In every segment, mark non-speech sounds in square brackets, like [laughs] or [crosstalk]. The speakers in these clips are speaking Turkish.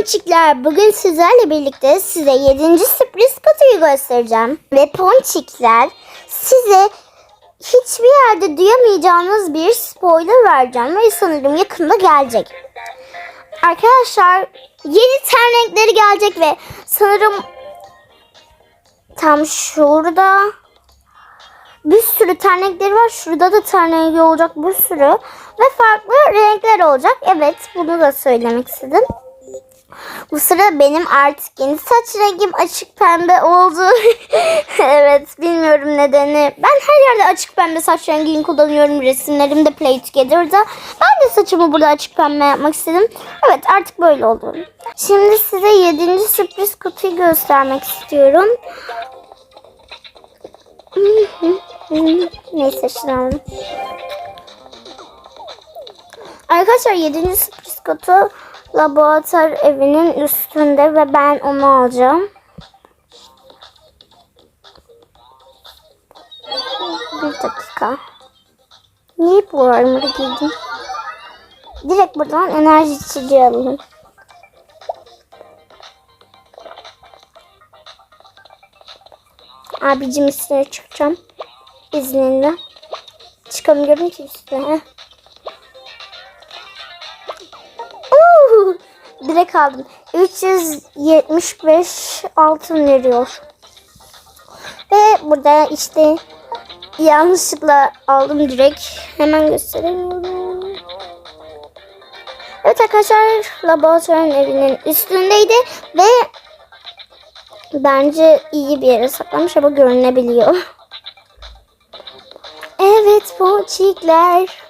ponçikler. Bugün sizlerle birlikte size 7. sürpriz kutuyu göstereceğim. Ve ponçikler size hiçbir yerde duyamayacağınız bir spoiler vereceğim. Ve sanırım yakında gelecek. Arkadaşlar yeni ten renkleri gelecek ve sanırım tam şurada bir sürü ten renkleri var. Şurada da ten rengi olacak bir sürü. Ve farklı renkler olacak. Evet bunu da söylemek istedim. Bu sıra benim artık yeni saç rengim açık pembe oldu. [laughs] evet bilmiyorum nedeni. Ben her yerde açık pembe saç rengini kullanıyorum. Resimlerimde Play Together'da. Ben de saçımı burada açık pembe yapmak istedim. Evet artık böyle oldu. Şimdi size 7. sürpriz kutuyu göstermek istiyorum. [laughs] Neyse şunu alalım. Arkadaşlar 7. sürpriz kutu laboratuvar evinin üstünde ve ben onu alacağım. Bir dakika. Niye bu armor'ı giydim? Direkt buradan enerji içeceği alalım. Abicim üstüne çıkacağım. İzninle. Çıkamıyorum ki üstüne. Direkt aldım. 375 altın veriyor. Ve burada işte yanlışlıkla aldım direkt. Hemen gösteremiyorum. Evet arkadaşlar laboratuvarın evinin üstündeydi ve bence iyi bir yere saklamış ama görünebiliyor. Evet ponçikler.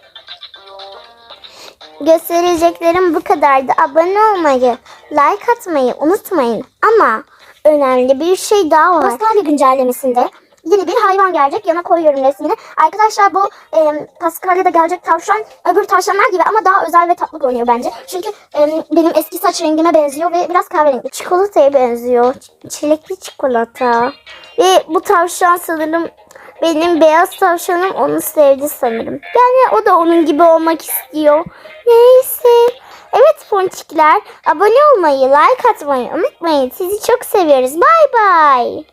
Göstereceklerim bu kadardı. Abone olmayı, like atmayı unutmayın. Ama önemli bir şey daha var. Paskalya güncellemesinde yeni bir hayvan gelecek. Yana koyuyorum resmini. Arkadaşlar bu e, Paskalya'da gelecek tavşan öbür tavşanlar gibi ama daha özel ve tatlı görünüyor bence. Çünkü e, benim eski saç rengime benziyor ve biraz kahverengi. Çikolataya benziyor. Çilekli çikolata. Ve bu tavşan sanırım benim beyaz tavşanım onu sevdi sanırım. Yani o da onun gibi olmak istiyor. Neyse. Evet ponçikler abone olmayı, like atmayı unutmayın. Sizi çok seviyoruz. Bay bay.